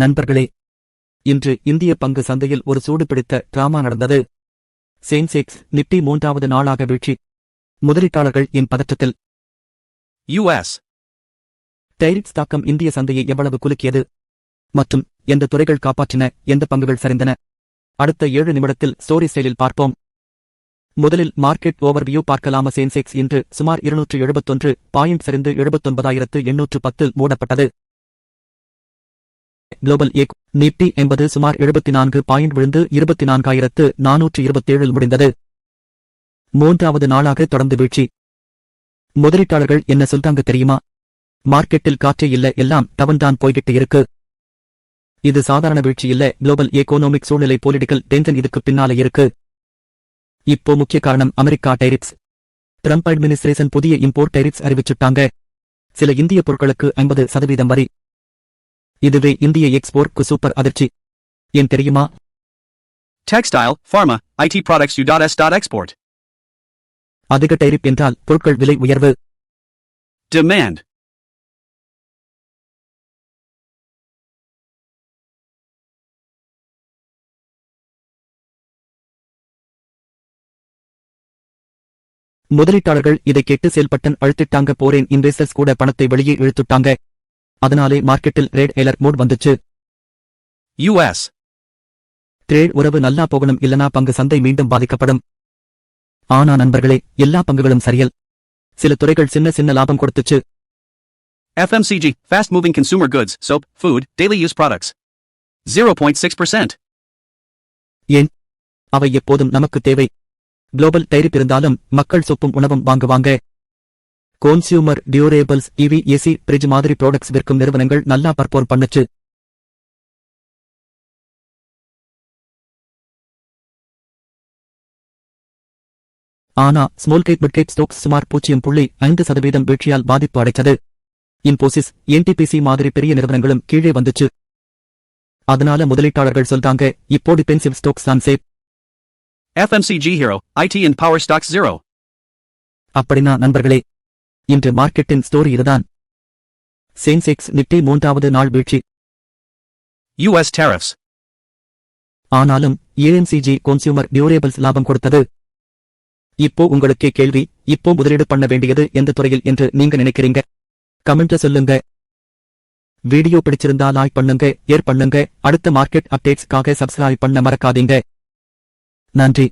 நண்பர்களே இன்று இந்திய பங்கு சந்தையில் ஒரு சூடு பிடித்த டிராமா நடந்தது. சென்செக்ஸ் நிப்டி மூன்றாவது நாளாக வீழ்ச்சி. முதலீட்டாளர்கள் என் பதற்றத்தில். US. டைரிக்ஸ் தாக்கம் இந்திய சந்தையை எவ்வளவு குலுக்கியது? மற்றும் எந்த துறைகள் காப்பாற்றின? எந்த பங்குகள் சரிந்தன? அடுத்த ஏழு நிமிடத்தில் ஸ்டோரி ஸ்டைலில் பார்ப்போம். முதலில் மார்க்கெட் ஓவர்வியூ பார்க்கலாம? சென்செக்ஸ் இன்று சுமார் இருநூற்று எழுபத்தொன்று பாயிண்ட் சரிந்து எழுபத்தொன்பதாயிரத்து எண்ணூற்று பத்தில் மூடப்பட்டது. குளோபல் எக் நிப்டி என்பது சுமார் எழுபத்தி நான்கு பாயிண்ட் விழுந்து இருபத்தி நான்காயிரத்து நானூற்று இருபத்தேழில் முடிந்தது. மூன்றாவது நாளாக தொடர்ந்து வீழ்ச்சி. முதலீட்டாளர்கள் என்ன சொல்றாங்க தெரியுமா? மார்க்கெட்டில் காற்றே இல்ல எல்லாம் டவன்தான் போய்கிட்டு இருக்கு. இது சாதாரண வீழ்ச்சி இல்ல குளோபல் எக்கோனாமிக் சூழ்நிலை பொலிட்டிக்கல் டென்ஷன் இதுக்கு பின்னால இருக்கு. இப்போ முக்கிய காரணம் அமெரிக்கா டைரிப்ஸ் ட்ரம்ப் அட்மினிஸ்ட்ரேஷன் புதிய இம்போர்ட் டைரிப்ஸ் அறிவிச்சுட்டாங்க. சில இந்திய பொருட்களுக்கு ஐம்பது சதவீதம் வரி. இதுவே இந்திய எக்ஸ்போர்ட்க்கு சூப்பர் அதிர்ச்சி ஏன் தெரியுமா Textile, pharma, IT products U.S. Export. அதிக டைரிப் என்றால் பொருட்கள் விலை உயர்வு Demand. முதலீட்டாளர்கள் இதை கேட்டு செயல்பட்டன் அழுத்திட்டாங்க போரேன் இன்வெஸ்டர்ஸ் கூட பணத்தை வெளியே இழுத்துட்டாங்க அதனாலே மார்க்கெட்டில் ரேட் எலர் மோட் வந்துச்சு. US. ட்ரேட் உறவு நல்லா போகணும் இல்லனா பங்கு சந்தை மீண்டும் பாதிக்கப்படும். ஆனா நண்பர்களே எல்லா பங்குகளும் சரியல். சில துறைகள் சின்ன சின்ன லாபம் கொடுத்துச்சு. FMCG, fast moving consumer goods, soap, food, daily use products. 0.6%. ஏன்? அவை எப்போதும் நமக்கு தேவை. குளோபல் டைரிப் இருந்தாலும் மக்கள் சொப்பும் உணவும் வாங்குவாங்க. Consumer durables EV AC fridge மாதிரி ப்ராடக்ட்ஸ் விற்கும் நிறுவனங்கள் நல்லா பர்ஃபார்ம் பண்ணுச்சு. ஆனா small cap mid cap stocks சுமார் பூஜ்ஜியம் புள்ளி ஐந்து சதவீதம் வீழ்ச்சியால் பாதிப்பு அடைச்சது இன்போசிஸ் என்டிபிசி மாதிரி பெரிய நிறுவனங்களும் கீழே வந்துச்சு. அதனால முதலீட்டாளர்கள் சொல்றாங்க இப்போ டிபென்சிவ் ஸ்டோக்ஸ் தான் safe FMCG Hero, IT and Power Stocks 0. அப்படின்னா நண்பர்களே இன்று மார்க்கெட்டின் ஸ்டோரி இதுதான். சென்செக்ஸ் நிப்டி மூன்றாவது நாள் வீழ்ச்சி. US tariffs. ஆனாலும் ஏஎம்சிஜி கன்சியூமர் டியூரேபிள்ஸ் லாபம் கொடுத்தது. இப்போ உங்களுக்கே கேள்வி இப்போ முதலீடு பண்ண வேண்டியது எந்த துறையில் என்று நீங்க நினைக்கிறீங்க? கமெண்ட்ல சொல்லுங்க. வீடியோ பிடிச்சிருந்தா லைக் பண்ணுங்க ஏர் பண்ணுங்க. அடுத்த மார்க்கெட் அப்டேட்ஸ்க்காக சப்ஸ்கிரைப் பண்ண மறக்காதீங்க. நன்றி.